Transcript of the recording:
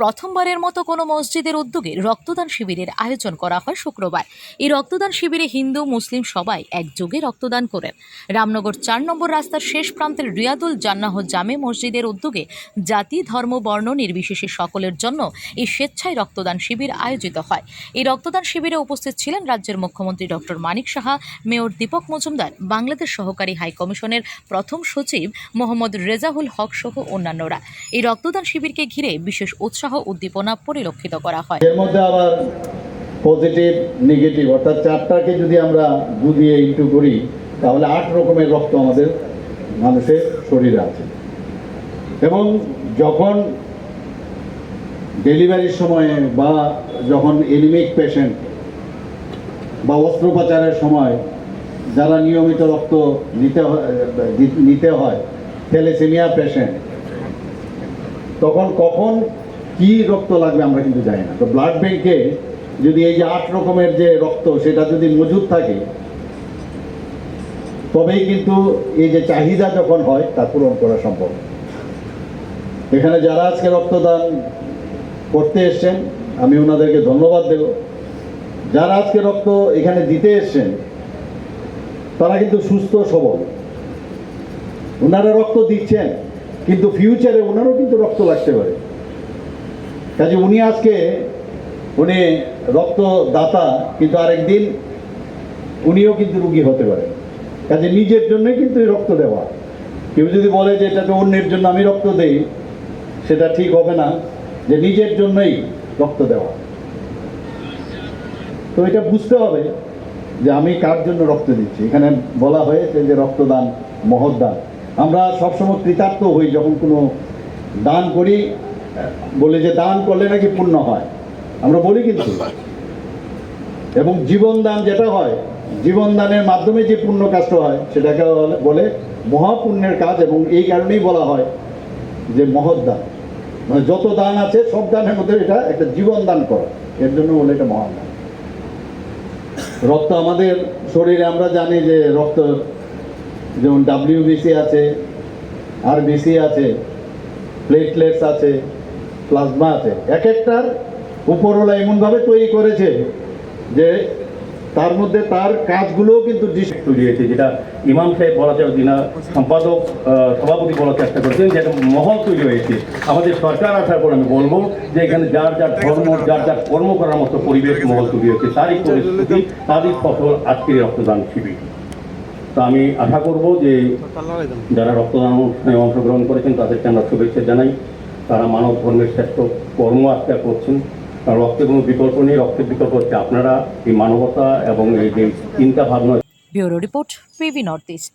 প্রথমবারের মতো কোনো মসজিদের উদ্যোগে রক্তদান শিবিরের আয়োজন করা হয় শুক্রবার। এই রক্তদান শিবিরে হিন্দু, মুসলিম সবাই একযোগে রক্তদান করেন। রামনগর চার নম্বর রাস্তার শেষ প্রান্তের রিয়াদুল জান্নাহ জামে মসজিদের উদ্যোগে জাতি, ধর্ম, বর্ণ নির্বিশেষে সকলের জন্য এই স্বেচ্ছায় রক্তদান শিবির আয়োজিত হয়। এই রক্তদান শিবিরে উপস্থিত ছিলেন রাজ্যের মুখ্যমন্ত্রী ডক্টর মানিক সাহা, মেয়র দীপক মজুমদার, বাংলাদেশ সহকারী হাই কমিশনের প্রথম সচিব মোহাম্মদ রেজাহুল হক সহ অন্যান্যরা। এই রক্তদান শিবিরকে ঘিরে বিশেষ উৎসাহ উদ্দীপনা পরিলক্ষিত করা হয়। এর মধ্যে আবার পজিটিভ নেগেটিভ অর্থাৎ চারটাকে যদি আমরা দু দিয়ে ইন্টু করি, তাহলে আট রকমের রক্ত আমাদের মানুষের শরীরে আছে। এবং যখন ডেলিভারির সময়ে বা যখন এনিমিক পেশেন্ট বা অস্ত্রোপচারের সময় যারা নিয়মিত রক্ত নিতে নিতে হয় থ্যালেসেমিয়া পেশেন্ট তখন কখন কি রক্ত লাগবে আমরা কিন্তু জানি না। তো ব্লাড ব্যাংকে যদি এই যে আট রকমের যে রক্ত, সেটা যদি মজুদ থাকে, তবেই কিন্তু এই যে চাহিদা যখন হয়, তা পূরণ করা সম্ভব। এখানে যারা আজকে রক্তদান করতে এসছেন, আমি ওনাদেরকে ধন্যবাদ দেব। যারা আজকে রক্ত এখানে দিতে এসছেন, তারা কিন্তু সুস্থ সবল। ওনারা রক্ত দিচ্ছেন, কিন্তু ফিউচারে ওনারও কিন্তু রক্ত লাগতে পারে। কাজে উনি আজকে, উনি রক্তদাতা, কিন্তু আরেকদিন উনিও কিন্তু রুগী হতে পারে। কাজে নিজের জন্যই কিন্তু রক্ত দেওয়া। কেউ যদি বলে যে এটা তো অন্যের জন্য আমি রক্ত দেই, সেটা ঠিক হবে না। যে নিজের জন্যই রক্ত দেওয়া। তো এটা বুঝতে হবে যে আমি কার জন্য রক্ত দিচ্ছি। এখানে বলা হয়েছে যে রক্তদান মহৎদান। আমরা সবসময় কৃতার্থ হই যখন কোনো দান করি বলে যে দান করলে নাকি পূর্ণ হয়। আমরা বলি কিন্তু। এবং জীবন দান যেটা হয়, জীবন দানের মাধ্যমে যে পুণ্য কাজটা হয়, সেটাকে বলে- বলে মহাপুণ্যের কাজ এবং এই কারণেই বলা হয় যে মহৎ দান। মানে যত দান আছে, সব দানের মধ্যে এটা একটা জীবন দান করা। এর জন্য বলে এটা মহান দান। রক্ত আমাদের শরীরে আমরা জানি যে রক্ত যেমন ডাব্লিউবিসি আছে আর বিসি আছে প্লেটলেটস আছে প্লাজমা আছে। এক একটার উপরওয়ালা এমনভাবে তৈরি করেছে যে তার মধ্যে তার কাজগুলোও কিন্তু যেটা ইমাম সাহেব বলা যায়, যিনা সম্পাদক সভাপতি বলার চেষ্টা করেছেন যেটা মহল তৈরি হয়েছে। আমাদের সরকার আসার পর আমি বলব যে এখানে যার যার ধর্ম, যার যার কর্ম করার মতো পরিবেশ মহল তৈরি হয়েছে, তারই পরিস্থিতি, তারই ফসল আজকের রক্তদান শিবির। তা আমি আশা করব যে যারা রক্তদান অনুষ্ঠানে অংশগ্রহণ করেছেন, তাদেরকে আমরা শুভেচ্ছা জানাই। তারা মানব ধর্মের শ্রেষ্ঠ কর্ম আজকে করছেন। কারণ রক্তের কোনো বিকল্প নেই। রক্তের বিকল্প হচ্ছে আপনারা এই মানবতা এবং এই যে চিন্তা ভাবনা ব্যুরো রিপোর্ট নর্থ ইস্ট।